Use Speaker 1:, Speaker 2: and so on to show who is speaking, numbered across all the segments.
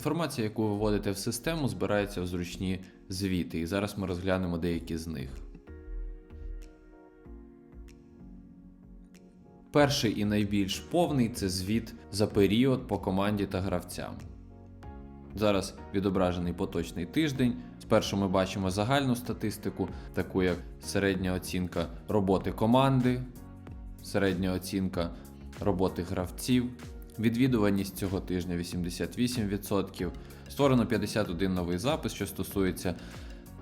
Speaker 1: Інформація, яку ви вводите в систему, збирається в зручні звіти, і зараз ми розглянемо деякі з них. Перший і найбільш повний це звіт за період по команді та гравцям. Зараз відображений поточний тиждень. Спершу ми бачимо загальну статистику, таку як середня оцінка роботи команди, середня оцінка роботи гравців, відвідуваність цього тижня 88%. Створено 51 новий запис, що стосується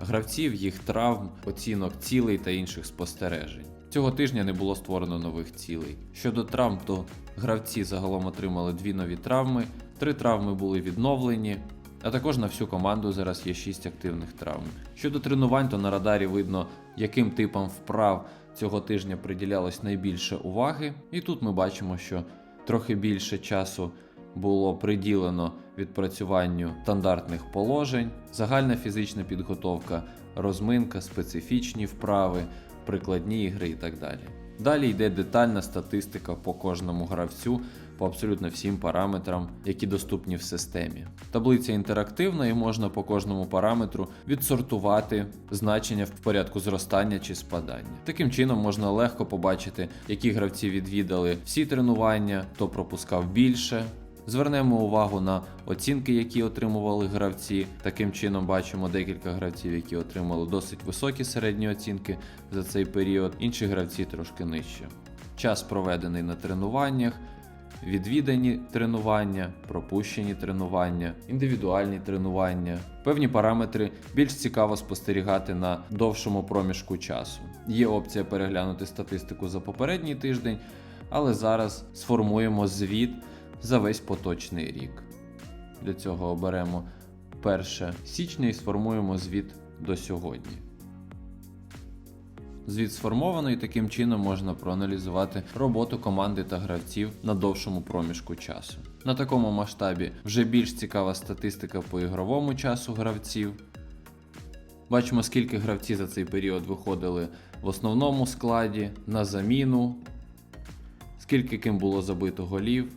Speaker 1: гравців, їх травм, оцінок цілей та інших спостережень. Цього тижня не було створено нових цілей. Щодо травм, то гравці загалом отримали дві нові травми, три травми були відновлені. А також на всю команду зараз є 6 активних травм. Щодо тренувань, то на радарі видно, яким типам вправ цього тижня приділялось найбільше уваги. І тут ми бачимо, що трохи більше часу було приділено відпрацюванню стандартних положень, загальна фізична підготовка, розминка, специфічні вправи, прикладні ігри і так далі. Далі йде детальна статистика по кожному гравцю по абсолютно всім параметрам, які доступні в системі. Таблиця інтерактивна і можна по кожному параметру відсортувати значення в порядку зростання чи спадання. Таким чином можна легко побачити, які гравці відвідали всі тренування, хто пропускав більше. Звернемо увагу на оцінки, які отримували гравці. Таким чином бачимо декілька гравців, які отримали досить високі середні оцінки за цей період, інші гравці трошки нижче. Час проведений на тренуваннях, відвідані тренування, пропущені тренування, індивідуальні тренування. Певні параметри більш цікаво спостерігати на довшому проміжку часу. Є опція переглянути статистику за попередній тиждень, але зараз сформуємо звіт за весь поточний рік. Для цього оберемо 1 січня і сформуємо звіт до сьогодні. Звіт сформовано і таким чином можна проаналізувати роботу команди та гравців на довшому проміжку часу. На такому масштабі вже більш цікава статистика по ігровому часу гравців. Бачимо, скільки гравці за цей період виходили в основному складі, на заміну, скільки ким було забито голів,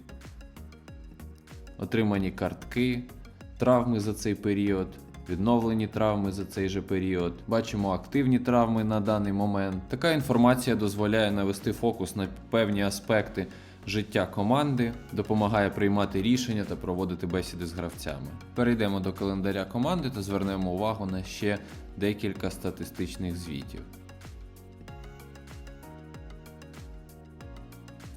Speaker 1: отримані картки, травми за цей період, відновлені травми за цей же період. Бачимо активні травми на даний момент. Така інформація дозволяє навести фокус на певні аспекти життя команди, допомагає приймати рішення та проводити бесіди з гравцями. Перейдемо до календаря команди та звернемо увагу на ще декілька статистичних звітів.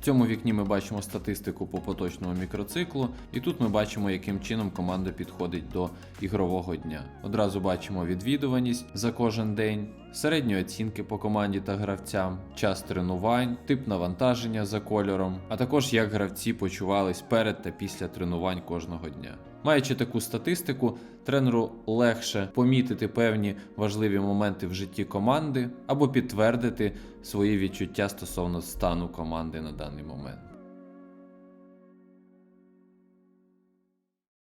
Speaker 1: Цьому вікні ми бачимо статистику по поточному мікроциклу, і тут ми бачимо, яким чином команда підходить до ігрового дня. Одразу бачимо відвідуваність за кожен день, середні оцінки по команді та гравцям, час тренувань, тип навантаження за кольором, а також як гравці почувались перед та після тренувань кожного дня. Маючи таку статистику, тренеру легше помітити певні важливі моменти в житті команди або підтвердити свої відчуття стосовно стану команди на даний момент.